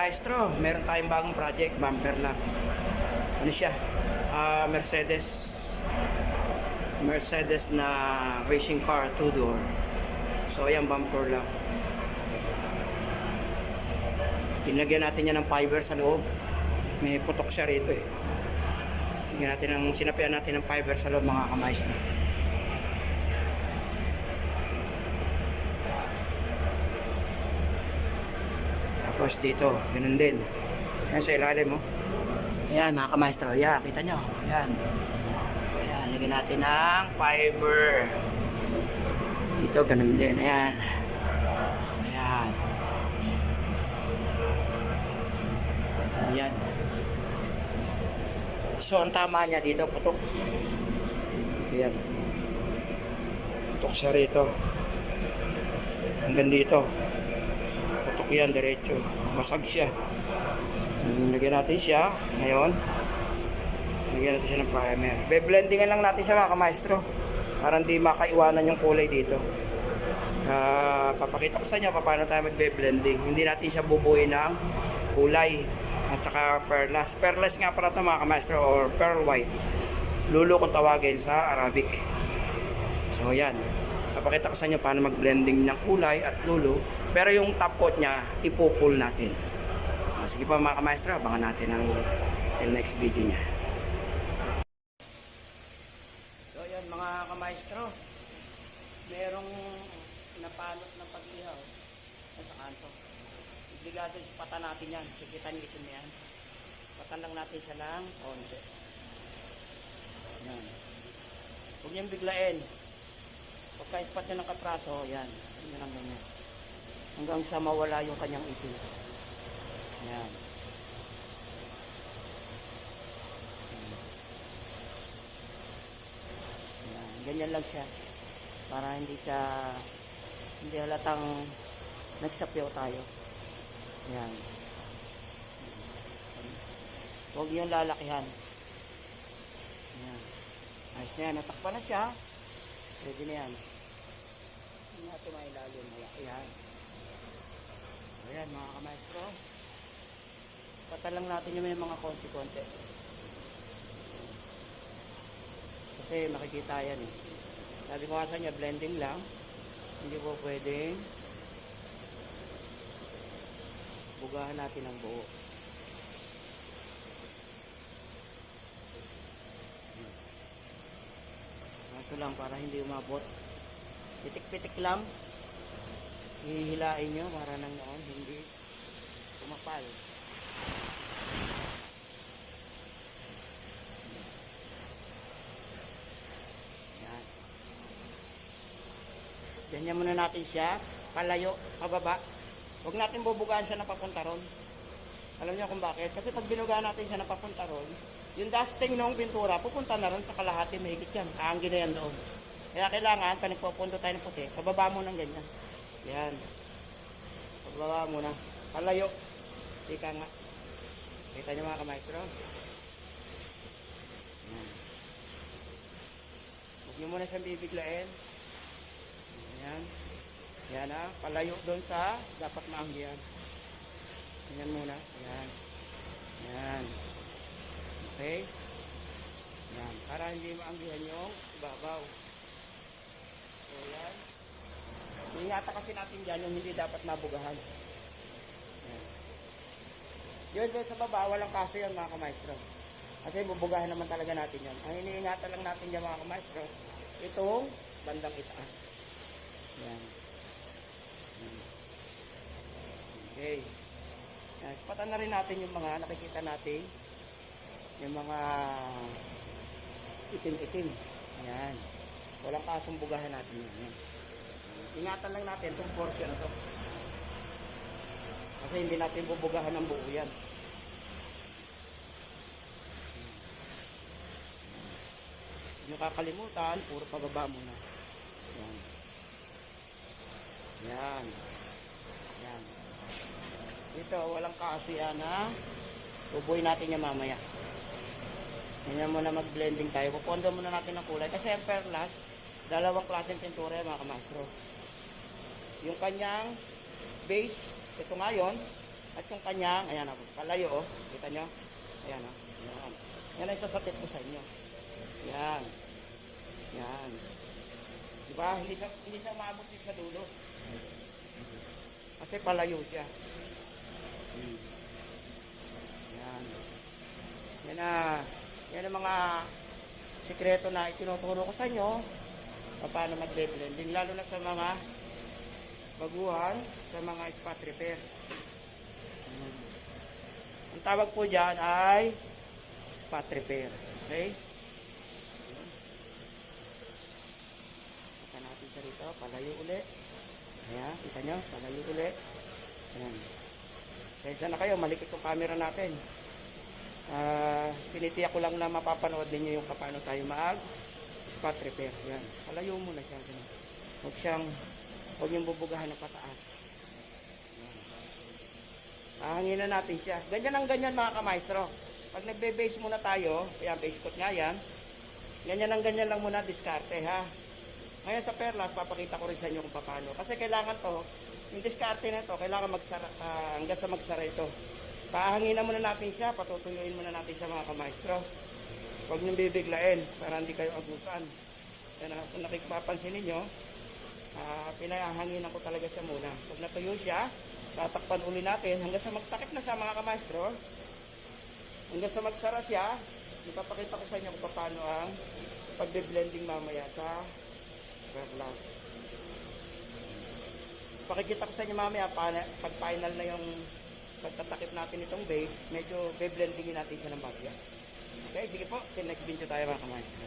mga kamaestro, meron tayong bagong project, bumper na. Ano siya? Ah, Mercedes. Mercedes na racing car, two door. So ayan, bumper lang. Pinagyan natin yan ng fiber sa loob. May putok siya rito eh. Tingnan natin ang sinapian natin ng fiber sa loob mga kamaestro. Tapos dito, ganun din. Yan sa ilalim mo. Ayan, mga kamaestro. Ayan, kita nyo. Ayan. Ayan, lagyan natin ng fiber. Dito, ganun din. Ayan. Ayan. Ayan. So, ang tama niya dito, putok. Ayan. Putok siya rito. Hanggang dito. Yan, diretso. Basag siya. Lagyan natin siya. Ngayon. Lagyan natin siya ng primer. Be-blendingan lang natin siya mga kamaestro. Para hindi makaiwanan yung kulay dito. Ah, papakita ko sa inyo pa paano tayo magbe-blending. Hindi natin siya bubuin ng kulay at saka perlas. Perlas nga para ito mga kamaestro or pearl white. Lulo kung tawagin sa Arabic. So yan. Papakita ko sa inyo paano mag-blending ng kulay at lulo. Pero yung top coat niya, ipupul natin. Ah, sige pa mga kamaestro, abangan natin ang ang next video niya. So yan mga kamaestro, merong napalot ng pag-ihaw sa kanto. Obligado pata natin yan. Sikitan niyo itin yan. Patan lang natin siya ng konti. Yan. Huwag niyang biglain. Pagka-ispat niya ng kapraso, yan. Yan lang ganyan. Hanggang sa mawala yung kanyang itim. Yan. Yan. Ganyan lang siya. Para hindi siya hindi halatang nagsapyaw tayo. Yan. Huwag yung lalakihan. Yan. Ayos na yan. Natakpan na siya. Pwede na yan. Hindi natin mailalim. Ayan. Ayan. Ayan mga kamaestro. Patalang natin yung may mga konti-konti. Kasi makikita yan eh. Sabi ko nga niya, blending lang. Hindi po pwedeng bugahan natin ang buo. Ito lang para hindi umabot. Pitik-pitik lang. Hihilain nyo para nang noon hindi umapal. Yan. Ganyan muna natin siya. Palayo, pababa. Huwag natin bubugaan siya na papunta ron. Alam niyo kung bakit? Kasi pag binugaan natin siya na papunta ron, yung dusting ng pintura, pupunta na ron sa kalahati, mahigit yan. Kaanggi na yan doon. Kaya kailangan, pag nagpupunto tayo ng puti, pababa mo ng ganyan. Yan. Pababa mo na. Palayo. Ika nga. Kita niyo mga kamaestro. Yan. Huwag niyo muna siyang bibiglain. Yan. Yan ha. Palayo doon sa dapat maanggihan. Yan muna. Yan. Yan. Okay. Yan. Para hindi maanggihan yung ibabaw. So yan. Ingatan kasi natin dyan yung hindi dapat mabugahan. Yan. Yun sa baba, walang kaso yan mga kamaestro. Kasi bubugahan naman talaga natin yan. Ang iniingatan lang natin dyan mga kamaestro, itong bandang itaas. Yan. Yan. Okay. Yan. Patan na rin natin yung mga nakikita natin. Yung mga itim-itim. Yan. Walang kasumbugahan natin yan. yan. Ingatan lang natin itong portion na to. Kasi hindi natin bubugahan ng buo yan. Niyo kakalimutan, puro pababa muna. Yan. Yan. Yan. Dito, walang kaasiya na ubuin natin yan mamaya. Ganyan muna mag-blending tayo. Pupondo muna natin ng kulay. Kasi ang perlas, dalawang klaseng pintura yan mga kamastro. Yung kanyang base, ito ngayon, at yung kanyang, ayan ako, kalayo oh, kita nyo? Ayan oh, yan. Yan ang isasatip ko sa inyo. Yan. Yan. Di ba? Hindi siya, hindi siya maabot din sa dulo. Kasi palayo siya. Hmm. Yan. Yan na. Yan ang mga sikreto na itinuturo ko sa inyo paano mag-blending. Lalo na sa mga baguhan, sa mga spot repair. Ang tawag po dyan ay spot repair. Okay? Kita natin siya rito. Palayo uli. Ayan, kita nyo? Palayo uli. Ayan. Kaysa na kayo, malikit yung camera natin. Ah, sinitiyak ko lang na mapapanood ninyo yung paano tayo mag spot repair. Yan. Palayo mo na siya. Ganun. Huwag siyang, huwag yung bubugahan ng pataas. Yan. Ahangin na natin siya. Ganyan ang ganyan mga kamaestro. Pag nagbe-base muna tayo, kaya base coat nga yan, ganyan ang ganyan lang muna diskarte ha. Ngayon sa perlas, papakita ko rin sa inyo kung paano. Kasi kailangan to, yung diskarte na to, kailangan magsara, ah, hanggang sa magsara ito. Pahanginan muna natin siya, patutuyuin muna natin siya mga kamaestro. Huwag niyong bibiglain para hindi kayo abusan. Yan, ah, kung nakipapansin ninyo, ah, pinahanginan ko talaga siya muna. Pag natuyo siya, tatakpan uli natin hanggang sa magtakip na siya mga kamaestro. Hanggang sa magsara siya, ipapakita ko sa inyo kung paano ang pagbe-blending mamaya sa perlas. Pakikita ko sa inyo mamaya pa- pag final na yung pagtatakip natin itong base, medyo be-blendingin natin siya ng bagya. Okay, sige po. Next video tayo mga kamaestro.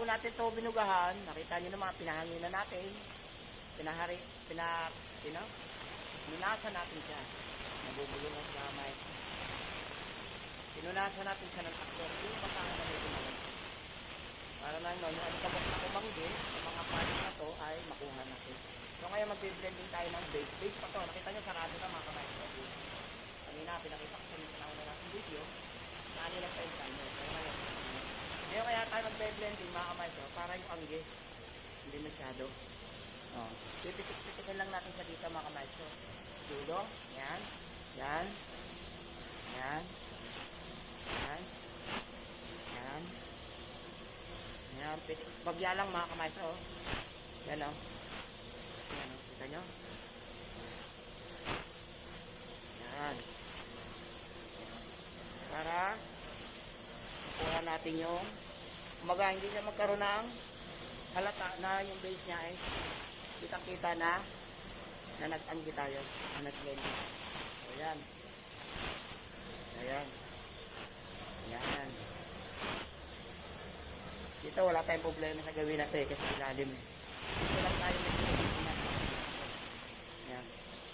bago natin to binugahan, nakita niyo na mga pinahanginan natin. Pinahari, pina, pina, minasa natin siya. Nabubulong ang maestro. Pinunasan natin siya ng takbo. Yung kasama na medyo naman. Para na yun, yung alikabok na kumanggi, yung mga parts na to ay makuha natin. So ngayon magbe-blending tayo ng base. Base pa to, nakita niyo sarado na mga kamaestro. Kanina, pinakita ko sa inyo sa natin video kanina sa internet. Kaya ngayon, ngayon kaya tayo magbe-blending mga kamaestro para yung angge hindi masyado. Oh. Pipitik-pitikin lang natin sa dito mga kamaestro. Dulo, yan, yan, yan, yan, yan, Ayan, pit- bagya lang mga kamaestro. oh. Yan o. Yan o, kita nyo? Yan. Para makuha natin yung umaga hindi siya magkaroon ng halata na yung base niya ay kitang kita na na nag-anggi tayo na nag-blending. Ayan. Ayan. Ayan. Dito wala tayong problema sa gawin natin kasi ilalim. Dito lang tayo.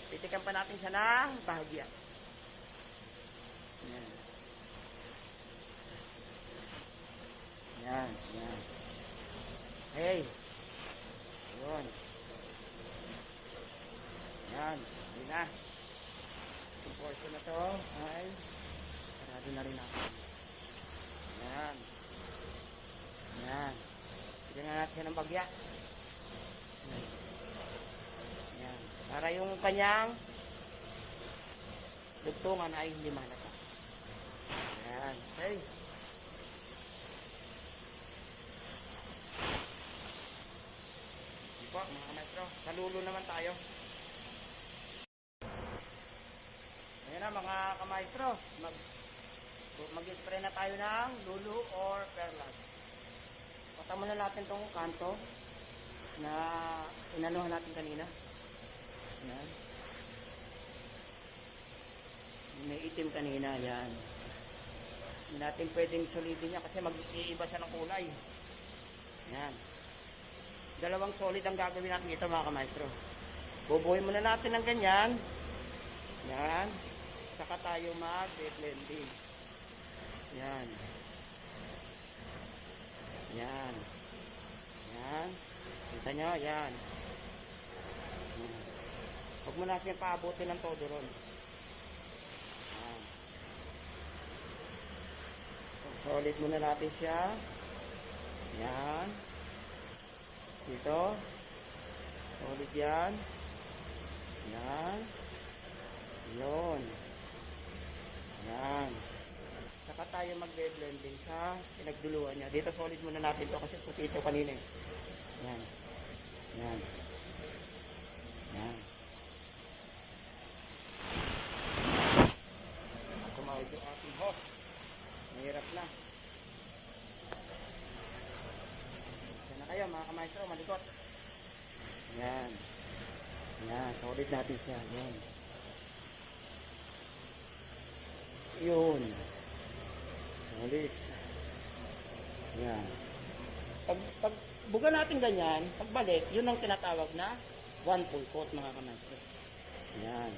Titikan pa natin siya ng bahagya. Ayan. Ayan. Ayan. Hey. Ayun. Ayan. Ayun na. Yung portion na to ay sarado na rin natin. Ayan. Ayan. Bigyan na natin ng bagya. Ayan. Para yung kanyang dugtungan ay hindi malata. Ayan. Okay. Hindi po, mga Salulo naman tayo. Ayan na mga kamaestro. Mag, mag-spray na tayo ng lulu or perlas. Pata muna natin tong kanto na inanuhan natin kanina. Ayan. May itim kanina, yan. Hindi natin pwedeng solidin niya kasi mag-iiba siya ng kulay. Yan. Dalawang solid ang gagawin natin dito mga kamaestro. Bubuhin muna natin ng ganyan. Yan. Saka tayo mag-blending. Yan. Yan. Yan. Kita nyo? Yan. Huwag mo natin paabutin ng todo ron. Yan. Solid muna natin siya. Yan. Dito. Solid yan. Yan. Yun. Yan. Saka tayo magbe-blending sa pinagduluan niya. Dito solid muna natin to kasi puti ito kanina eh. Yan. Yan. Yan. Tumawag yung ating host. Mahirap na. Yan na kayo mga kamaestro, malikot. Yan. Yan, solid natin siya. Yan. Yun. Solid. Yan. Pag, pag buga natin ganyan, pagbalik, yun ang tinatawag na one full coat mga kamaestro. Yan.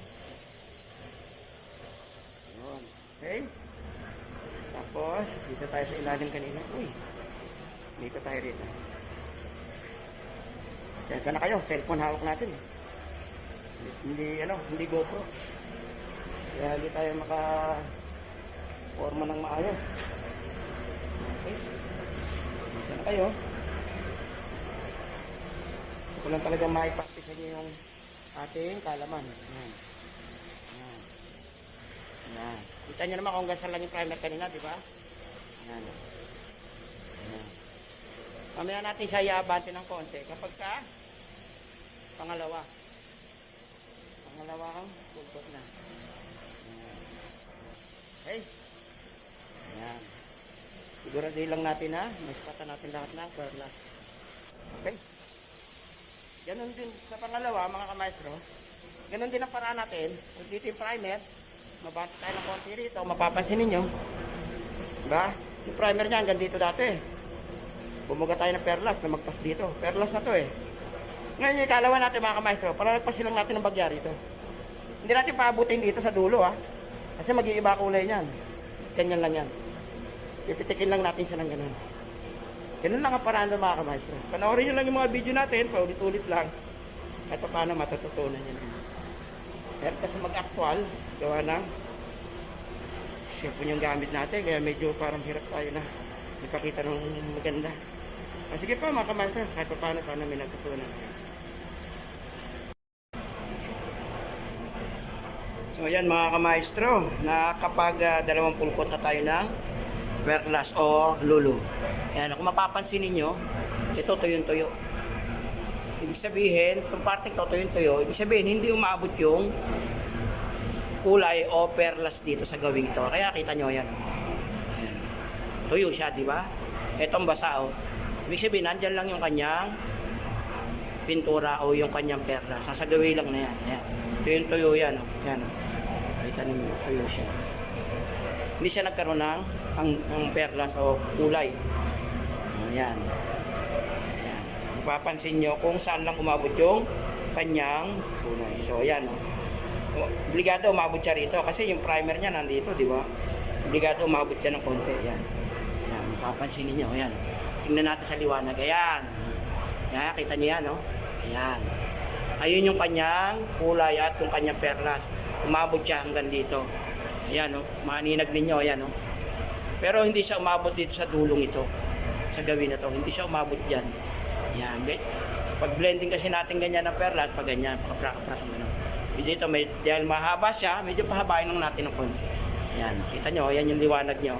Yun. Okay? Tapos, dito tayo sa ilalim kanina. Uy, dito tayo rito. Kaya na kayo, cellphone hawak natin. Hindi, ano, hindi GoPro. Kaya hindi tayo maka forma ng maayos. Okay. Dito na kayo. Gusto lang talaga maipractice niyo yung ating kalaman. Yan. Yan. Yan. Kita niyo naman kung gasal lang yung primer kanina, di ba? Yan. Yan. Mamaya natin siya iabante ng konti. Kapag ka, pangalawa. Pangalawa kang pultot na. Okay. Yan. Siguraduhin lang natin na may spata natin lahat ng perlas. Okay. Ganon din sa pangalawa, mga kamaestro. Ganon din ang paraan natin. Dito yung primer, mabati tayo ng konti rito, mapapansin ninyo. Diba? Yung primer niya hanggang dito dati. Bumuga tayo ng perlas na magpas dito. Perlas na to eh. Ngayon ikalawa natin mga kamaestro, para nagpasin lang natin ng bagya rito. Hindi natin paabutin dito sa dulo ha. Kasi mag-iiba kulay niyan. Ganyan lang yan. Pipitikin lang natin siya ng ganun. Ganun lang ang paraan ng mga kamaestro. Panoorin nyo lang yung mga video natin, paulit-ulit lang. At paano matututunan nyo lang. Pero kasi mag-actual, gawa ng cellphone yung gamit natin, kaya medyo parang hirap tayo na ipakita ng maganda. Ah, sige pa mga kamaestro, kahit pa paano sana may natutunan. So ayan mga kamaestro, na kapag uh, dalawang pulkot na tayo ng perlas o lulu. Ayan, kung mapapansin ninyo, ito tuyong-tuyo. Ibig sabihin, itong parting to tuyong-tuyo, ibig sabihin, hindi umabot yung kulay o perlas dito sa gawing ito. Kaya kita nyo yan. Ayan. Tuyo siya, di ba? Itong basa, oh. Ibig sabihin, nandyan lang yung kanyang pintura o yung kanyang perlas. Nasa gawi lang na yan. Ayan. Tuyong tuyo yan, oh. Yan, oh. Kita ninyo, tuyo siya. Hindi siya nagkaroon ng ang, ang perlas o kulay. Ayan. Ayan. Mapapansin nyo kung saan lang umabot yung kanyang kulay. So, ayan, oh. Obligado umabot siya rito kasi yung primer niya nandito, di ba? Obligado umabot siya ng konti. Yan. Yan, mapapansin niyo Yan. Tingnan natin sa liwanag. Ayan. Yan, kita niyo yan, no? Ayan. Ayun yung kanyang kulay at yung kanyang perlas. Umabot siya hanggang dito. Ayan, no? Maninag ninyo, ayan, no? Pero hindi siya umabot dito sa dulong ito. Sa gawin na to. Hindi siya umabot dyan. Yan. Ga- Pag blending kasi natin ganyan ng perlas, pag ganyan, pagkapras ang gano'n. Dito, may, dahil mahaba siya, medyo pahabain lang natin ng konti. Yan, kita nyo, yan yung liwanag nyo.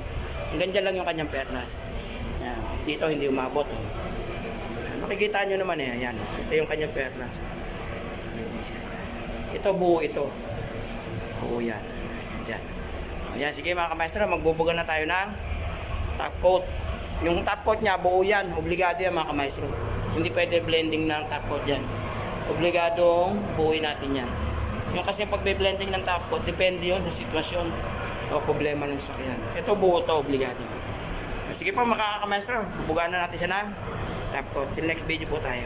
Hanggang dyan lang yung kanyang pernas. Yan, dito hindi umabot. Oh. Makikita nyo naman eh, yan. Ito yung kanyang Ito buo ito. Buo yan. Yan. O, yan, sige mga kamaestro, magbubugan na tayo ng top coat. Yung top coat niya, buo yan. Obligado yan mga kamaestro. Hindi pwede blending ng top coat yan. Obligadong buuin natin yan. Yung kasi pag blending ng top coat, depende yun sa sitwasyon o problema ng sakyan. Ito buo to, obligado. Sige po mga kamaestro, bubugan na natin siya ng top coat. Till next video po tayo.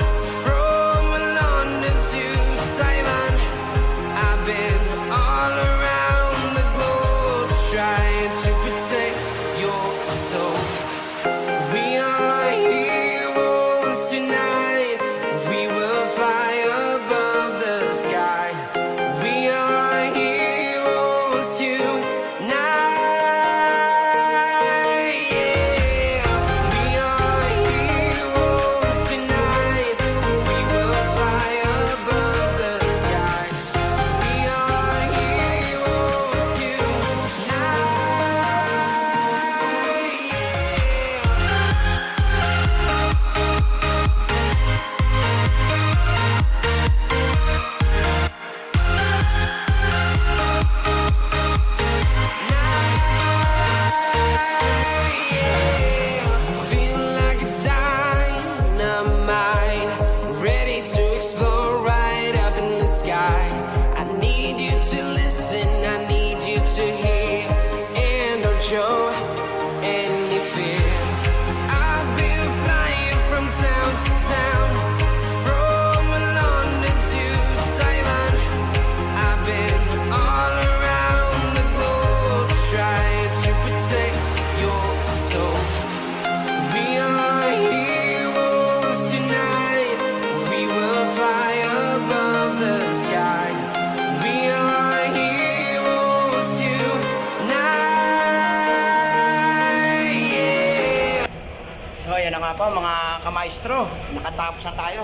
kamaestro, nakatapos na tayo.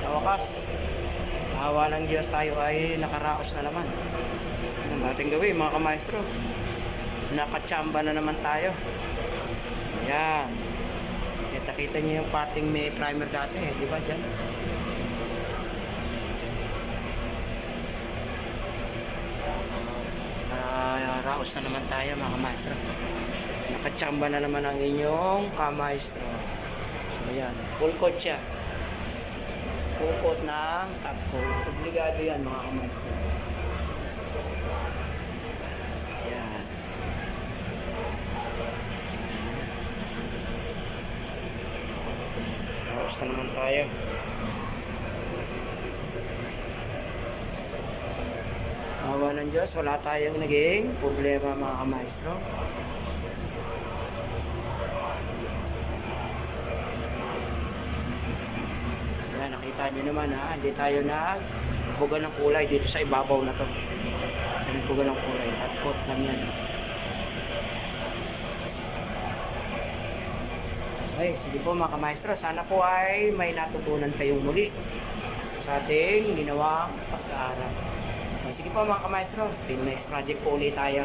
Sa wakas, awa ng Diyos tayo ay nakaraos na naman. Ano natin gawin mga kamaestro? Nakatsamba na naman tayo. Ayan. Kita-kita niyo yung parting may primer dati eh, di ba dyan? Nakaraos na naman tayo mga kamaestro. Nakatsamba na naman ang inyong kamaestro. Ayan, full coat siya. Full coat ng top coat. Obligado yan mga kamaestro. Ayan. Tapos na naman tayo. Awa ng Diyos, wala tayong naging problema mga kamaestro. Nakita nyo naman ha, hindi tayo nagbuga ng kulay dito sa ibabaw na to. Nagbuga ng kulay, hot coat lang yan. Okay, sige po mga kamaestro, sana po ay may natutunan kayong muli sa ating ginawang pag-aaral. Sige po mga kamaestro, till next project po ulit tayo.